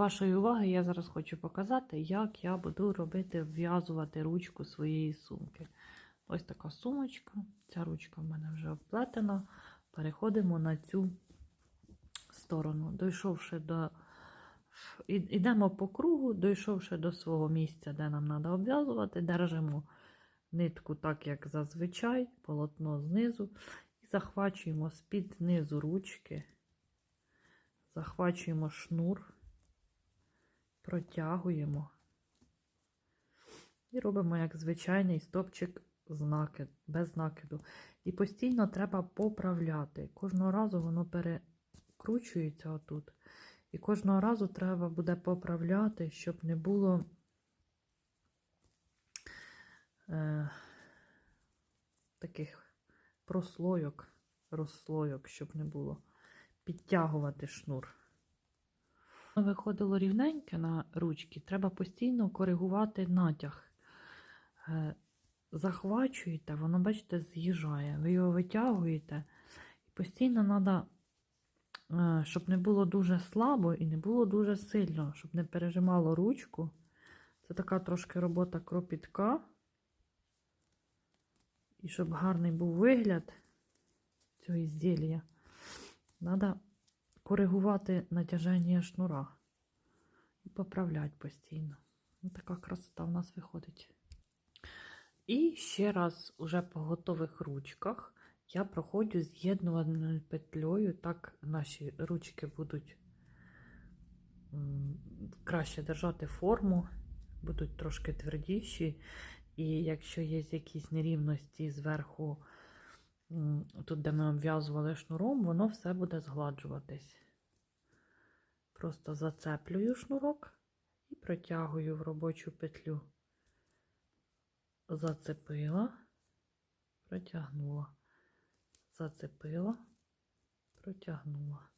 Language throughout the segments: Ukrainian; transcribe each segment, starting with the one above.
вашої уваги я зараз хочу показати, як я буду робити вв'язувати ручку своєї сумки. Ось така сумочка. Ця ручка в мене вже вплетена. Переходимо на цю сторону. Дійшовши до. Ідемо по кругу, дійшовши до свого місця, де нам треба обв'язувати, держимо нитку так, як зазвичай, полотно знизу, і захвачуємо з-під низу ручки, захвачуємо шнур, протягуємо і робимо як звичайний стопчик з без накиду. І постійно треба поправляти. Кожного разу воно перекручується отут. І кожного разу треба буде поправляти, щоб не було е, таких прослойок, розслойок, щоб не було. Підтягувати шнур. Виходило рівненьке на ручки, треба постійно коригувати натяг. Е, захвачуєте, воно, бачите, з'їжджає. Ви його витягуєте. Постійно треба, щоб не було дуже слабо і не було дуже сильно, щоб не пережимало ручку. Це така трошки робота кропітка. І щоб гарний був вигляд цього ізділля, треба коригувати натяження шнура і поправляти постійно. Така красота у нас виходить. І ще раз, уже по готових ручках, я проходжу з'єднувальною петлею, так наші ручки будуть краще держати форму, будуть трошки твердіші. І якщо є якісь нерівності зверху, тут, де ми обв'язували шнуром, воно все буде згладжуватись. Просто зацеплюю шнурок і протягую в робочу петлю зацепила, протягнула, зацепила, протягнула.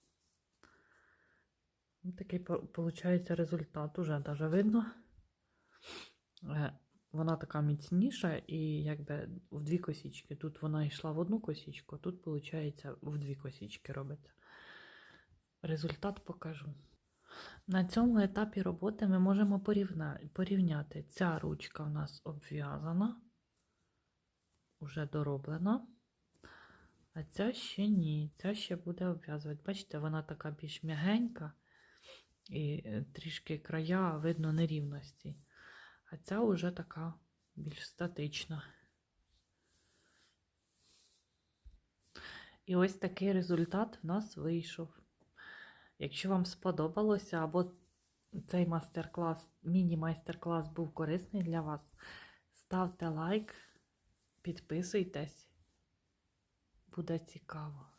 Такий виходить результат. Уже даже видно. Вона така міцніша, і якби в дві косічки. Тут вона йшла в одну косічку, тут, виходить, в дві косічки робиться. Результат покажу. На цьому етапі роботи ми можемо порівняти. Ця ручка у нас обв'язана, вже дороблена, а ця ще ні. Ця ще буде обв'язувати. Бачите, вона така більш м'ягенька і е, трішки края видно нерівності. А ця вже така більш статична. І ось такий результат в нас вийшов. Якщо вам сподобалося, або цей майстер-клас, міні-майстер-клас був корисний для вас, ставте лайк, підписуйтесь, буде цікаво.